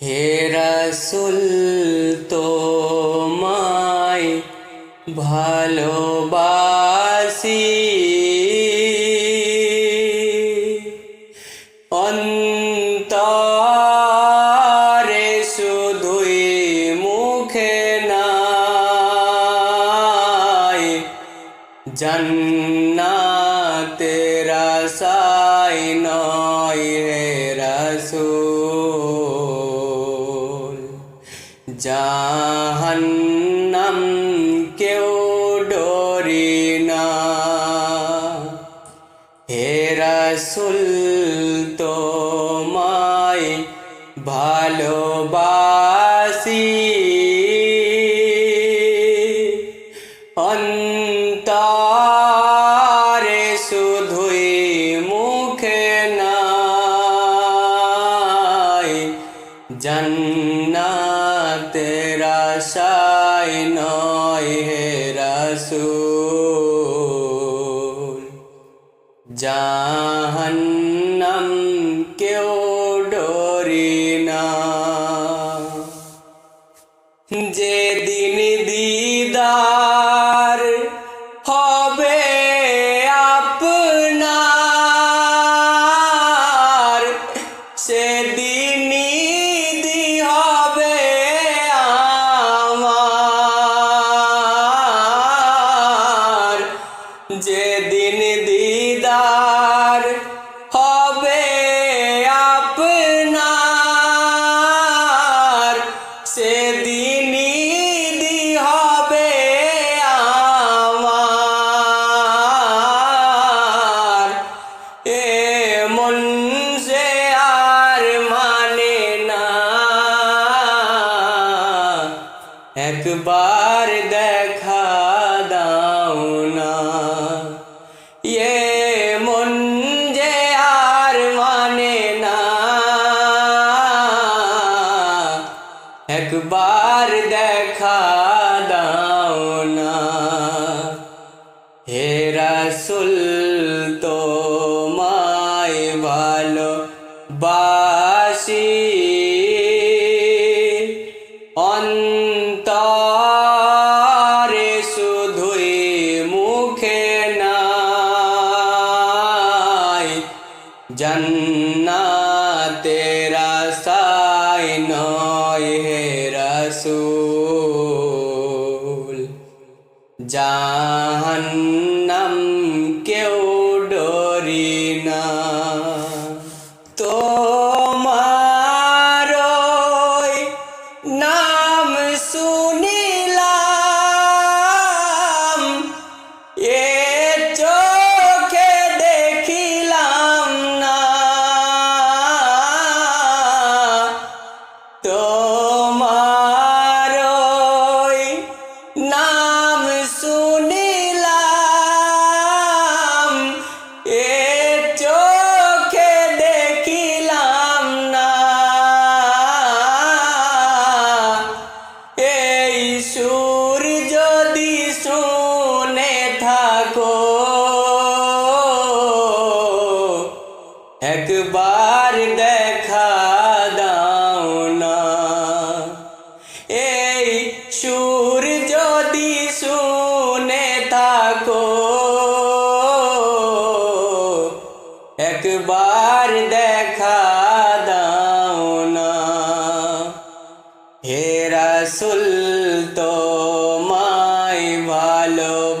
হে রসুল তোমায় ভালোবাসি। অন্তরে শুধুই মুখে নাই। জন্নাতের জাহান্নাম কেউ ডরি না। হে রসুল তোমায় ভালোবাসি। অন্তরে শুধুই মুখে নাই। জন্নাতের আশায় নয় হে রসুল। জাহান্নাম কেউ ডরি না। যেদিন দিদার হবে আপনার সেদিনই যেদিন দিদার হবে আপনার, সেদিনই দি হবে আমার। এ মন সে আর মানে না। একবার দেখা দাও না। একবার দেখা দাও না। হে রসুল তোমায় ভালো বাসি অন্তরে শুধুই মুখে নাই। জন্নাতের রসুল। জাহান্নাম কেউ ডরি না। তোমার নাম শুনিলাম এ চোখে দেখিলাম না। তোমার একবার দেখা দাও না। এই সুর যদি শুনে থাকো, একবার দেখা দাও না। হে রসুল, তোমায় ভালোবাসি।